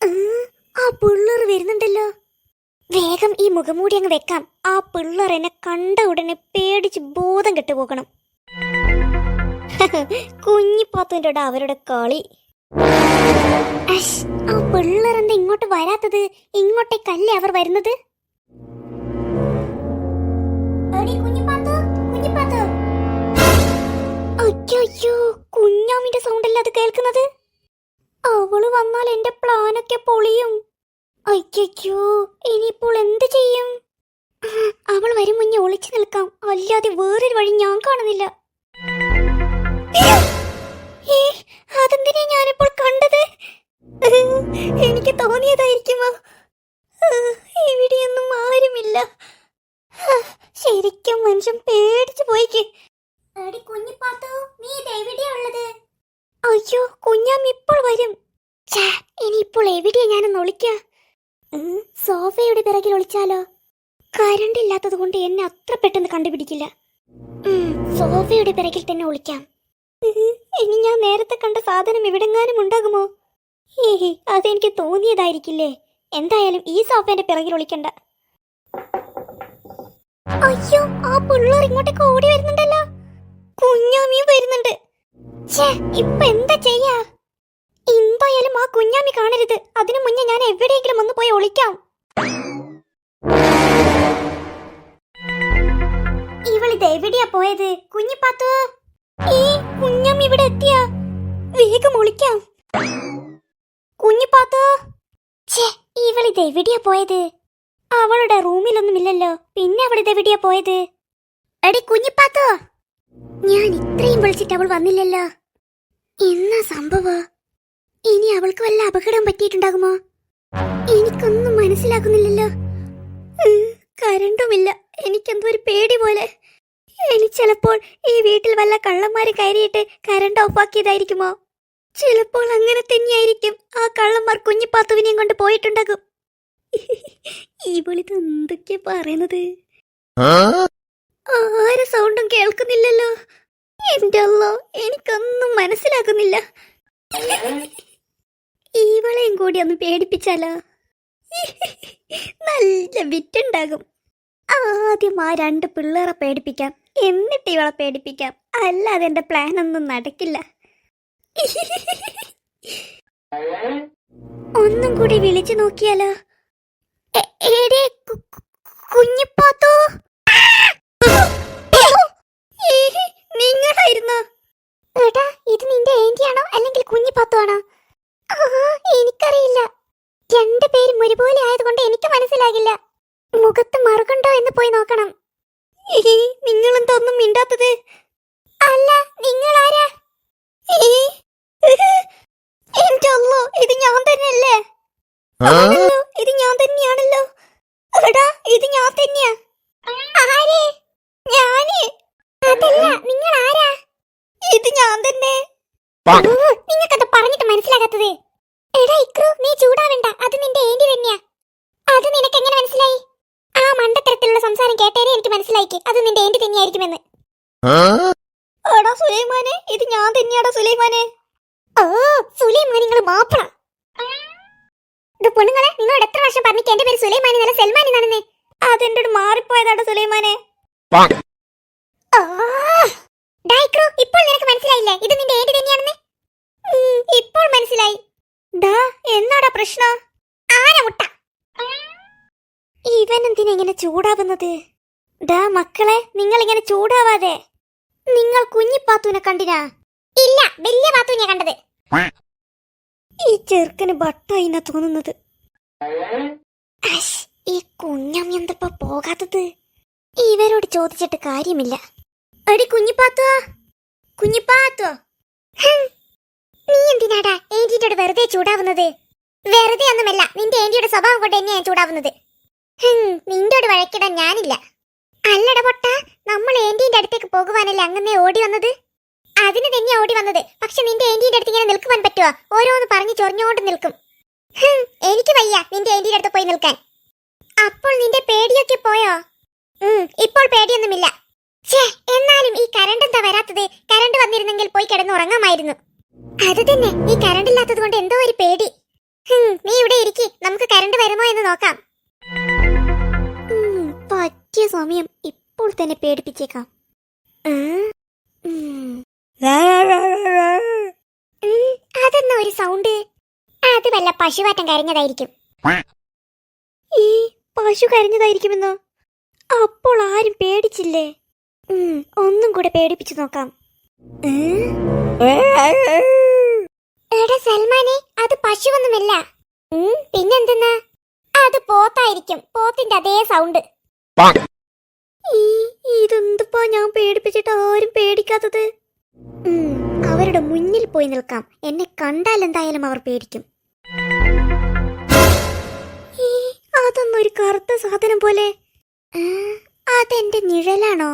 ആ പിള്ളേർ വരുന്നുണ്ടല്ലോ. വേഗം ഈ മുഖംമൂടി അങ്ങ് വെക്കാം. ആ പിള്ളേർ എന്നെ കണ്ട ഉടനെ പേടിച്ച് ബോധം കെട്ടുപോകണം കുഞ്ഞിപ്പാത്തന്റെ അവരുടെ കളി. ആ പിള്ളേർ എന്താ ഇങ്ങോട്ട് വരാത്തത്? ഇങ്ങോട്ടേക്കല്ലേ അവർ വരുന്നത്? വന്നാൽ എന്റെ പ്ലാനൊക്കെ പൊളിയും. അയ്യോ ഇനിയിപ്പോൾ എന്ത് ചെയ്യും? അവൾ വരും മുന്നേ ഒളിച്ചു നിൽക്കാം. അല്ലാതെ വേറൊരു വഴി ഞാൻ കാണുന്നില്ല. അതെന്തിനാ ഞാനിപ്പോൾ കണ്ടത്? എനിക്ക് തോന്നിയതായിരിക്കുമോ? ഇവിടെയൊന്നും ആരുമില്ല. ശരിക്കും മനുഷ്യൻ പേടിച്ചു പോയിക്ക്. കുഞ്ഞിപ്പാത്തു നീ എവിടെയാ ഉള്ളത്? അയ്യോ കുഞ്ഞാം ഇപ്പോൾ വരും. ഇനിയിപ്പോൾ എവിടെയാ ഞാനൊന്ന് ഒളിക്കാ? സോഫയുടെ പിറകിൽ ഒളിച്ചാലോ? കരണ്ട് ഇല്ലാത്തത് കൊണ്ട് എന്നെ അത്ര പെട്ടെന്ന് കണ്ടുപിടിക്കില്ല. സോഫയുടെ പിറകിൽ തന്നെ ഒളിക്കാം. ഇനി ഞാൻ നേരത്തെ കണ്ട സാധനം എവിടെങ്ങാനും ഉണ്ടാകുമോ? ഏഹ് അതെനിക്ക് തോന്നിയതായിരിക്കില്ലേ? എന്തായാലും ഈ സോഫേന്റെ പിറകിൽ ഒളിക്കണ്ട. അയ്യോ ആ പിള്ളേർ ഇങ്ങോട്ടേക്ക് ഓടി വരുന്നുണ്ടല്ലോ. കുഞ്ഞാമിയും വരുന്നുണ്ട്. ഇപ്പൊ എന്താ ചെയ്യാ? ആ കുഞ്ഞാമി കാണരുത്. അതിനു മുന്നേ ഞാൻ എവിടെയെങ്കിലും ഒന്ന് പോയി ഒളിക്കാം. ഇവളിത് എവിടെയാ പോയത്? കുഞ്ഞിപ്പാത്തു ഈ കുഞ്ഞാമി ഇവിടെ എത്തിയ? വേഗം ഒളിക്കാം. കുഞ്ഞിപ്പാത്തു ഛേ ഇവളിത് എവിടെയാ പോയത്? അവളുടെ റൂമിലൊന്നുമില്ലല്ലോ. പിന്നെ അവളിത് എവിടെയാ പോയത്? എടി കുഞ്ഞിപ്പാത്തു ഞാൻ ഇത്രയും വിളിച്ചിട്ട് അവൾ വന്നില്ലല്ലോ. എന്നാ സംഭവം? ഇനി അവൾക്ക് വല്ല അപകടം പറ്റിയിട്ടുണ്ടാകുമോ? എനിക്കൊന്നും മനസ്സിലാക്കുന്നില്ലല്ലോ കരണ്ടുമില്ല. എനിക്കെന്തോ ഒരു പേടി പോലെ. ഇനി ചിലപ്പോൾ ഈ വീട്ടിൽ വല്ല കള്ളന്മാര് കയറിയിട്ട് കരണ്ട് ഓഫാക്കിയതായിരിക്കുമോ? ചിലപ്പോൾ അങ്ങനെ തന്നെയായിരിക്കും. ആ കള്ളന്മാർ കുഞ്ഞിപ്പാത്തുവിനെയും കൊണ്ട് പോയിട്ടുണ്ടാകും. ഈ വിളിത് എന്തൊക്കെയാ പറയുന്നത്? ആരെ സൗണ്ടും കേൾക്കുന്നില്ലല്ലോ. എന്റെ അല്ലോ എനിക്കൊന്നും മനസ്സിലാക്കുന്നില്ല കൂടി ഒന്ന് പേടിപ്പിച്ചാലോ? നല്ല വിറ്റുണ്ടാകും. ആദ്യം ആ രണ്ട് പിള്ളേരെ പേടിപ്പിക്കാം. എന്നിട്ട് ഇവളെ പേടിപ്പിക്കാം. അല്ലാതെ എന്റെ പ്ലാൻ ഒന്നും നടക്കില്ല. ഒന്നും കൂടി വിളിച്ചു നോക്കിയാലോ? കുഞ്ഞിപ്പാത്തോ. നിങ്ങളായിരുന്നോ? ഇത് നിന്റെ ഏന്റിയാണോ അല്ലെങ്കിൽ കുഞ്ഞിപ്പാത്തു ആണോ ആ, എനിക്കറിയില്ല രണ്ടുപേരും ഒരുപോലെ ആയതുകൊണ്ട് എനിക്ക് മനസ്സിലാകില്ല. മുഖത്ത് മറുകുണ്ടോ എന്ന് പോയി നോക്കണം. ഏ, നിങ്ങളെന്താ ഒന്നും മിണ്ടാത്തത്? അല്ല നിങ്ങൾ ആരാ എന്റെ അല്ലോ ഇത് ഞാൻ തന്നെയല്ലേ? ഇത് ഞാൻ തന്നെയാണല്ലോ. എടാ ഇത് ഞാൻ തന്നെയാ. ആരേ? ഞാൻ? അതല്ല നിങ്ങൾ ആരാ ഇത് ഞാൻ തന്നെ. നിങ്ങൾക്കത് പറഞ്ഞിട്ട് മനസ്സിലാകാത്തത്. എടാ ഇക്രു നീ ചൂടാവണ്ട. അത് നിന്റെ ഏന്റി തന്നെയാ അത് നിനക്ക് എങ്ങനെ മനസ്സിലായി? ആ മണ്ടത്തരത്തിലുള്ള സംസാരം കേട്ടേരെ എനിക്ക് മനസ്സിലായിക്ക്. അത് നിന്റെ ഏന്റി തന്നെയായിരിക്കുമെന്ന്. എടാ സുലൈമാനെ ഇത് ഞാൻ തന്നെയാടാ സുലൈമാനെ. ഓ സുലൈമാൻ നിങ്ങൾ മാപ്പണ ഇത് പൊണ്ണുങ്ങളെ നിങ്ങളോട് എത്ര വർഷം പറഞ്ഞിട്ട് എന്റെ പേര് സുലൈമാൻ എന്നല്ല സൽമാൻ എന്നാണെന്ന് അതെന്റെ അടുത്ത് മാറിപ്പോയതാടാ സുലൈമാനെ ആ, ഡായിക്രോ, ഇപ്പോൾ നിനക്ക് മനസ്സിലായില്ലേ ഇത് നിന്റെ ഏന്റി തന്നെയാണെന്ന് ഉം, ഇപ്പോൾ മനസ്സിലായി ഡാ എന്നാടാ പ്രശ്നം? ഇവൻ എന്തിനാ ഇങ്ങനെ ചൂടാവുന്നത്? ഡാ മക്കളെ നിങ്ങൾ ഇങ്ങനെ ചൂടാവാതെ. നിങ്ങൾ കുഞ്ഞിപ്പാത്തൂനെ കണ്ടിനാ? ഇല്ല വലിയ പാത്തൂനെ കണ്ടത്. ഈ ചെറുക്കന് ബട്ടായിന്നാ തോന്നുന്നത്. ഈ കുഞ്ഞം എന്തപ്പോ പോകാത്തത്? ഇവരോട് ചോദിച്ചിട്ട് കാര്യമില്ല. അടി കുഞ്ഞിപ്പാത്തോ കുഞ്ഞിപ്പാത്തോ നീ എന്തിനാടാ ഏന്റിയോട് വെറുതെ ചൂടാവുന്നത്? വെറുതെ ഒന്നുമല്ല. നിന്റെ ഏന്റിയുടെ സ്വഭാവം കൊണ്ട് തന്നെയാണ് ചൂടാവുന്നത്. നിന്റെ നിന്റോട് വഴക്കിടാൻ ഞാനില്ല. അല്ലട പൊട്ട നമ്മൾ ഏന്റിന്റെ അടുത്തേക്ക് പോകുവാനല്ലേ അങ്ങനെ ഓടി വന്നത്? അതിന് തന്നെയാ ഓടി വന്നത്. പക്ഷെ നിന്റെ ഏന്റിന്റെ അടുത്ത് ഇങ്ങനെ നിൽക്കുവാൻ പറ്റുമോ ഓരോന്ന് പറഞ്ഞു ചൊറിഞ്ഞോണ്ട് നിൽക്കും. എനിക്ക് വയ്യ നിന്റെ ഏന്റിന്റെ അടുത്ത് പോയി നിൽക്കാൻ. അപ്പോൾ നിന്റെ പേടിയൊക്കെ പോയോ? ഇപ്പോൾ പേടിയൊന്നുമില്ല. എന്നാലും ഈ കരണ്ട് എന്താ വരാത്തത്? കരണ്ട് വന്നിരുന്നെങ്കിൽ പോയി കിടന്ന് ഉറങ്ങാമായിരുന്നു. അത് തന്നെ ഈ കരണ്ട് ഇല്ലാത്തത് കൊണ്ട് എന്തോ ഒരു പേടി. നീ ഇവിടെ ഇരിക്കി. നമുക്ക് കരണ്ട് വരുമോ എന്ന് നോക്കാം. പറ്റിയ സമയം ഇപ്പോൾ തന്നെ പേടിപ്പിച്ചേക്കാം. അതെന്ന ഒരു സൗണ്ട്? അത് വല്ല പശുവാറ്റം കരഞ്ഞതായിരിക്കും. ഈ പശു കരഞ്ഞതായിരിക്കുമെന്നോ? അപ്പോൾ ആരും പേടിച്ചില്ലേ? ഒന്നും കൂടെ പേടിപ്പിച്ചു നോക്കാം. ഏ? എടാ സൽമാനെ അത് പശുവൊന്നുമല്ല. പിന്നെന്തെന്നാ? അത് പോത്തായിരിക്കും പോത്തിന്റെ അതേ സൗണ്ട് ഇതെന്തിപ്പാ ഞാൻ പേടിപ്പിച്ചിട്ട് ആരും പേടിക്കാത്തത്? അവരുടെ മുന്നിൽ പോയി നിൽക്കാം. എന്നെ കണ്ടാൽ എന്തായാലും അവർ പേടിക്കും. അതൊന്നൊരു കറുത്ത സാധനം പോലെ. അതെന്റെ നിഴലാണോ?